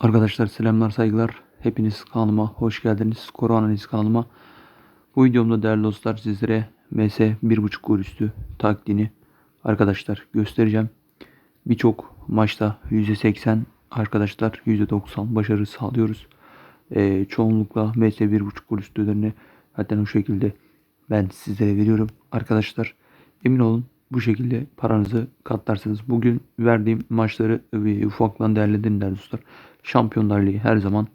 Arkadaşlar selamlar saygılar. Hepiniz kanalıma hoş geldiniz. Skor analiz kanalıma. Bu videomda değerli dostlar sizlere MS 1.5 gol üstü taktiğini arkadaşlar göstereceğim. Birçok maçta %80 arkadaşlar %90 başarı sağlıyoruz. Ee, çoğunlukla MS 1.5 gol üstülerini zaten o şekilde ben sizlere veriyorum. Arkadaşlar emin olun bu şekilde paranızı katlarsınız. Bugün verdiğim maçları bir ufaktan değerlendirin değerli dostlar. Şampiyonlar Ligi her zaman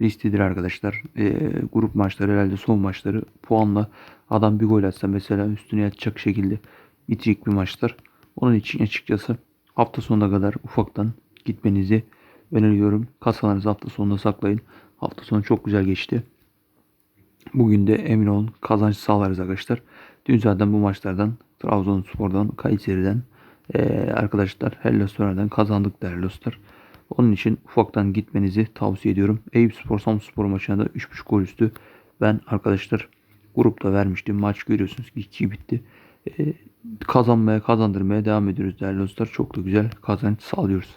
risklidir arkadaşlar. E, grup maçları herhalde son maçları puanla adam bir gol atsa mesela üstüne yatacak şekilde bitirecek bir maçlar. Onun için açıkçası hafta sonuna kadar ufaktan gitmenizi öneriyorum. Kasalarınızı hafta sonunda saklayın. Hafta sonu çok güzel geçti. Bugün de emin olun kazanç sağlarız arkadaşlar. Dün zaten bu maçlardan Trabzonspor'dan, Kayseri'den e, arkadaşlar Hellas Söner'den kazandık değerli dostlar. Onun için ufaktan gitmenizi tavsiye ediyorum. Eyüp Spor Samspor maçına da 3.5 gol üstü ben arkadaşlar grupta vermiştim. Maç görüyorsunuz ki 2 bitti. E, kazanmaya kazandırmaya devam ediyoruz değerli dostlar. Çok da güzel kazanç sağlıyoruz.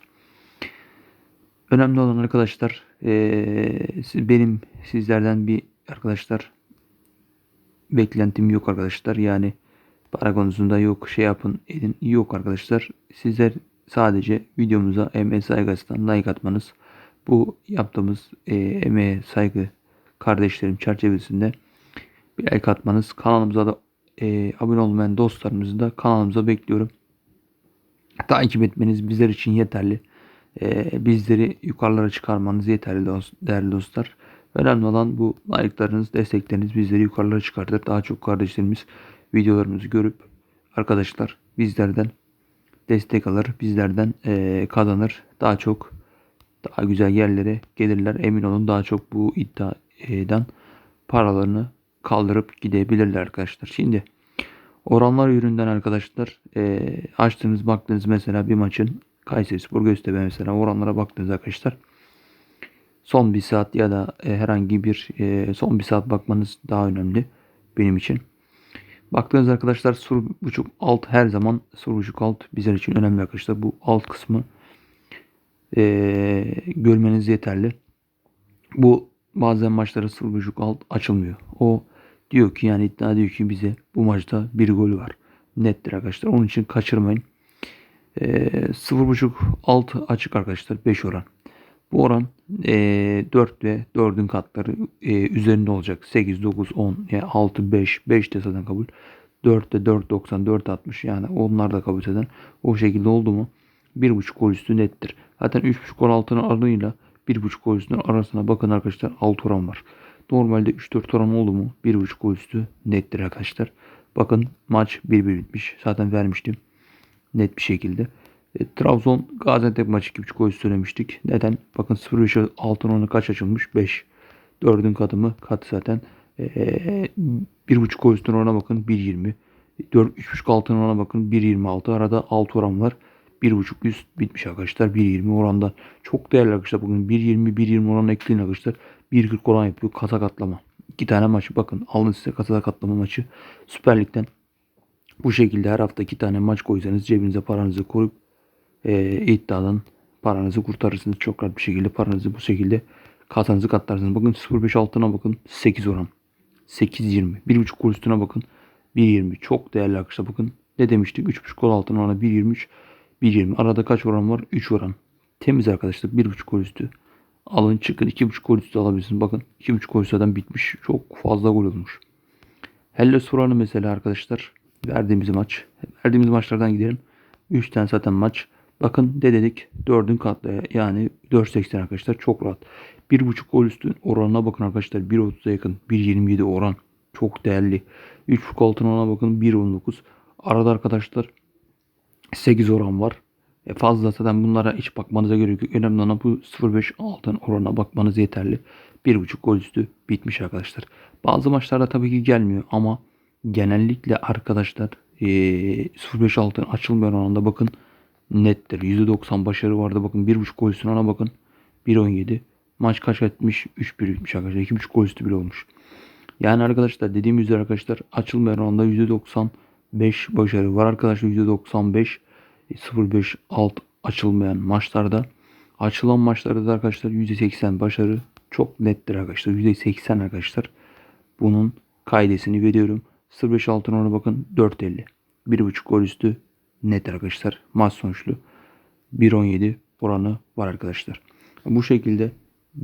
Önemli olan arkadaşlar e, benim sizlerden bir arkadaşlar beklentim yok arkadaşlar. Yani para konusunda yok şey yapın edin yok arkadaşlar. Sizler sadece videomuza emeğe saygısından like atmanız. Bu yaptığımız e, emeğe saygı kardeşlerim çerçevesinde bir like atmanız. Kanalımıza da e, abone olmayan dostlarımızı da kanalımıza bekliyorum. Takip etmeniz bizler için yeterli. E, bizleri yukarılara çıkarmanız yeterli dost, değerli dostlar. Önemli olan bu like'larınız, destekleriniz bizleri yukarılara çıkartır. Daha çok kardeşlerimiz videolarımızı görüp arkadaşlar bizlerden destek alır. Bizlerden e, kazanır. Daha çok daha güzel yerlere gelirler. Emin olun daha çok bu iddiadan paralarını kaldırıp gidebilirler arkadaşlar. Şimdi oranlar üründen arkadaşlar e, açtığınız baktığınız mesela bir maçın Kayseri Spor Göztepe mesela oranlara baktığınız arkadaşlar son bir saat ya da e, herhangi bir e, son bir saat bakmanız daha önemli benim için. Baktığınız arkadaşlar 0.5 alt her zaman 0.5 alt bizler için önemli arkadaşlar. Bu alt kısmı e, görmeniz yeterli. Bu bazen maçlara 0.5 alt açılmıyor. O diyor ki yani iddia diyor ki bize bu maçta bir gol var. Nettir arkadaşlar. Onun için kaçırmayın. E, 0.5 alt açık arkadaşlar 5 oran. Bu oran e, 4 ve 4'ün katları e, üzerinde olacak. 8, 9, 10, yani 6, 5, 5 de zaten kabul. 4 de 4.90, 4.60 yani onlar da kabul eden. O şekilde oldu mu 1.5 gol üstü nettir. Zaten 3.5 gol altına oranıyla 1.5 gol üstünün arasına bakın arkadaşlar 6 oran var. Normalde 3-4 oran oldu mu 1.5 gol üstü nettir arkadaşlar. Bakın maç 1-1 bitmiş. Zaten vermiştim. Net bir şekilde. E, Trabzon Gaziantep maçı 2.5 gol söylemiştik. Neden? Bakın 0.5 altın onu kaç açılmış? 5. 4'ün katı mı? Kat zaten. E, 1.5 gol üstüne orana bakın 1.20. 4 3.5 altın orana bakın 1.26. Arada 6 oran var. 1.5 üst bitmiş arkadaşlar. 1.20 orandan. Çok değerli arkadaşlar. Bugün 1.20 1.20 oran ekleyin arkadaşlar. 1.40 oran yapıyor. Kasa katlama. İki tane maçı bakın. Alın size kasa katlama maçı. Süper Lig'den bu şekilde her hafta iki tane maç koysanız cebinize paranızı koyup e, iddiadan paranızı kurtarırsınız. Çok rahat bir şekilde paranızı bu şekilde kasanızı katlarsınız. Bakın 0.5 altına bakın 8 oran. 8.20. 1.5 gol üstüne bakın 1.20. Çok değerli arkadaşlar bakın. Ne demiştik? 3.5 gol altına orana 1.23. 1.20. Arada kaç oran var? 3 oran. Temiz arkadaşlar. 1.5 gol üstü. Alın çıkın 2.5 gol üstü alabilirsiniz. Bakın 2.5 gol üstüden bitmiş. Çok fazla gol olmuş. Hellas oranı mesela arkadaşlar. Verdiğimiz maç. Verdiğimiz maçlardan gidelim. 3 tane zaten maç. Bakın ne dedik? 4'ün katlı yani 4.80 arkadaşlar çok rahat. 1.5 gol üstü oranına bakın arkadaşlar 1.30'a yakın 1.27 oran çok değerli. 3.5 altın ona bakın 1.19. Arada arkadaşlar 8 oran var. E fazla zaten bunlara hiç bakmanıza gerek yok. Önemli olan bu 0.5 altın orana bakmanız yeterli. 1.5 gol üstü bitmiş arkadaşlar. Bazı maçlarda tabii ki gelmiyor ama genellikle arkadaşlar e, 0.5 altın açılmayan oranda bakın nettir. %90 başarı vardı. Bakın 1.5 gol üstüne ona bakın. 1.17. Maç kaç etmiş? 3-1 bitmiş arkadaşlar. 2.5 gol üstü bile olmuş. Yani arkadaşlar dediğim üzere arkadaşlar açılmayan oranda %95 başarı var arkadaşlar. %95 0.5 alt açılmayan maçlarda Açılan maçlarda da arkadaşlar %80 başarı çok nettir arkadaşlar. %80 arkadaşlar. Bunun kaidesini veriyorum. 0-5 altın ona bakın 4.50. 1.5 gol üstü net arkadaşlar. Maç sonuçlu. 1.17 oranı var arkadaşlar. Bu şekilde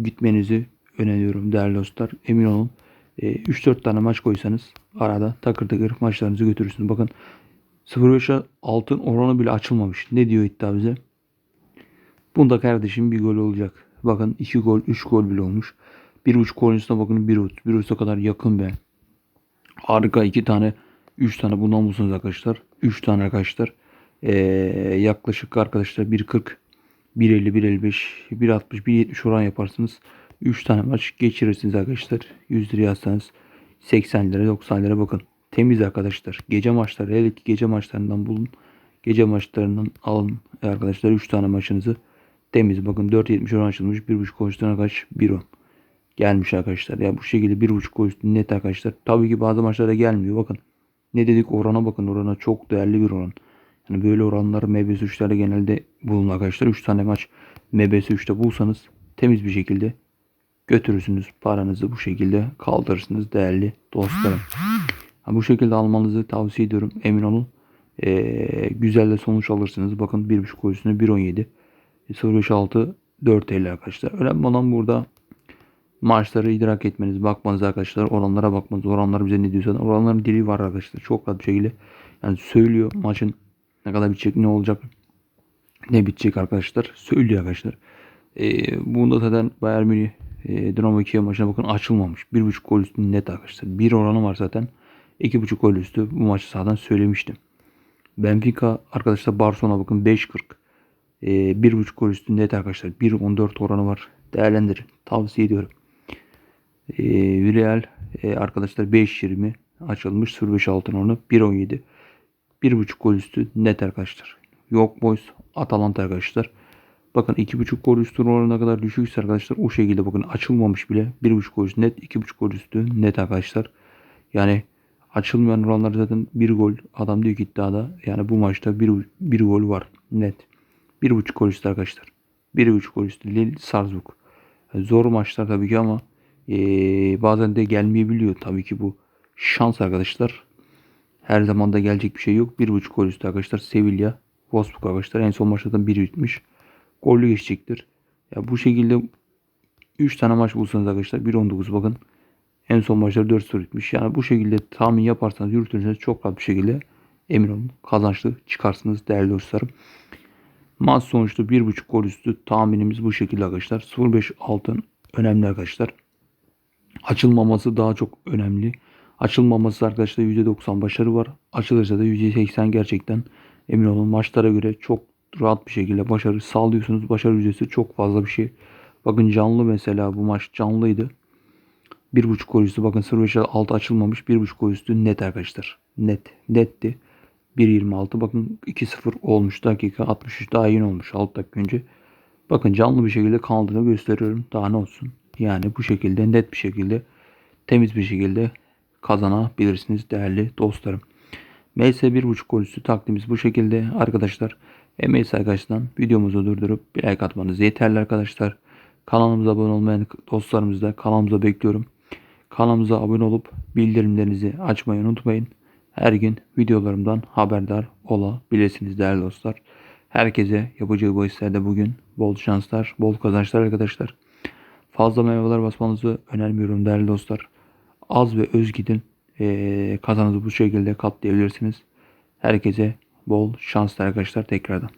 gitmenizi öneriyorum değerli dostlar. Emin olun e, 3-4 tane maç koysanız arada takır takır maçlarınızı götürürsünüz. Bakın 0.5'e altın oranı bile açılmamış. Ne diyor iddia bize? Bunda kardeşim bir gol olacak. Bakın 2 gol 3 gol bile olmuş. 1.5 gol üstüne bakın 1.30. 1.30'a kadar yakın be. Harika 2 tane 3 tane bundan bulsanız arkadaşlar. 3 tane arkadaşlar. Ee, yaklaşık arkadaşlar 1.40 1.50 1.55 1.60 1.70 oran yaparsınız. 3 tane maç geçirirsiniz arkadaşlar. 100 liraya yazsanız 80 lira 90 lira bakın. Temiz arkadaşlar. Gece maçları hele ki gece maçlarından bulun. Gece maçlarından alın arkadaşlar 3 tane maçınızı temiz. Bakın 4.70 oran açılmış. 1.5 koştuğuna kaç? 1.10 gelmiş arkadaşlar. Ya bu şekilde 1.5 koştu net arkadaşlar. Tabii ki bazı maçlarda gelmiyor. Bakın ne dedik orana bakın. Orana çok değerli bir oran. Yani böyle oranlar MBS 3'lerde genelde bulun arkadaşlar. 3 tane maç MBS 3'te bulsanız temiz bir şekilde götürürsünüz. Paranızı bu şekilde kaldırırsınız değerli dostlarım. Bu şekilde almanızı tavsiye ediyorum. Emin olun. Ee, güzel de sonuç alırsınız. Bakın 1.5 gol üstüne 1.17 0.56 4.50 arkadaşlar. Önemli olan burada maçları idrak etmeniz, bakmanız arkadaşlar. Oranlara bakmanız. Oranlar bize ne diyorsa. Oranların dili var arkadaşlar. Çok rahat bir şekilde. Yani söylüyor maçın ne kadar bitecek, ne olacak, ne bitecek arkadaşlar. Söylüyor arkadaşlar. Ee, bunda zaten Bayern Münih e, Dinamo Kiev maçına bakın açılmamış. 1.5 gol üstü net arkadaşlar. Bir oranı var zaten. 2.5 gol üstü bu maçı sağdan söylemiştim. Benfica arkadaşlar Barcelona bakın 5.40. E, 1.5 gol üstü net arkadaşlar. 1.14 oranı var. Değerlendirin. Tavsiye ediyorum. E, Real e, arkadaşlar 5.20 açılmış. 0.5 altın oranı 1.17. 1.5 gol üstü net arkadaşlar. Yok boys Atalanta arkadaşlar. Bakın 2.5 gol üstü oranına kadar düşükse arkadaşlar o şekilde bakın açılmamış bile. 1.5 gol üstü net 2.5 gol üstü net arkadaşlar. Yani açılmayan oranlar zaten 1 gol adam diyor ki iddiada yani bu maçta 1, 1 gol var net. 1.5 gol üstü arkadaşlar. 1.5 gol üstü Lille Salzburg. Yani zor maçlar tabii ki ama ee, bazen de gelmeyebiliyor tabii ki bu şans arkadaşlar. Her zaman da gelecek bir şey yok. 1.5 gol üstü arkadaşlar. Sevilla, Wolfsburg arkadaşlar. En son maçta 1 bitmiş. Gollü geçecektir. Ya bu şekilde 3 tane maç bulsanız arkadaşlar 1.19 bakın. En son maçları 4-0 bitmiş. Yani bu şekilde tahmin yaparsanız yürütürseniz çok rahat bir şekilde emin olun kazançlı çıkarsınız değerli dostlarım. Maç sonuçta 1.5 gol üstü tahminimiz bu şekilde arkadaşlar. 0.5 altın önemli arkadaşlar. Açılmaması daha çok önemli. Açılmaması arkadaşlar %90 başarı var. Açılırsa da %80 gerçekten emin olun maçlara göre çok rahat bir şekilde başarı sağlıyorsunuz. Başarı yüzdesi çok fazla bir şey. Bakın canlı mesela bu maç canlıydı. 1.5 gol üstü bakın 0.5 altı açılmamış. 1.5 gol üstü net arkadaşlar. Net. Netti. 1.26 bakın 2-0 olmuş dakika 63 daha yeni olmuş 6 dakika önce. Bakın canlı bir şekilde kaldığını gösteriyorum. Daha ne olsun. Yani bu şekilde net bir şekilde temiz bir şekilde kazanabilirsiniz değerli dostlarım. MS 1.5 gol üstü taktiğimiz bu şekilde arkadaşlar. MS arkadaşlar videomuzu durdurup bir like atmanız yeterli arkadaşlar. Kanalımıza abone olmayan dostlarımız da kanalımıza bekliyorum. Kanalımıza abone olup bildirimlerinizi açmayı unutmayın. Her gün videolarımdan haberdar olabilirsiniz değerli dostlar. Herkese yapacağı bu işlerde bugün bol şanslar, bol kazançlar arkadaşlar. Fazla meyveler basmanızı önermiyorum değerli dostlar. Az ve öz gidin. Ee, kazanızı bu şekilde katlayabilirsiniz. Herkese bol şanslar arkadaşlar tekrardan.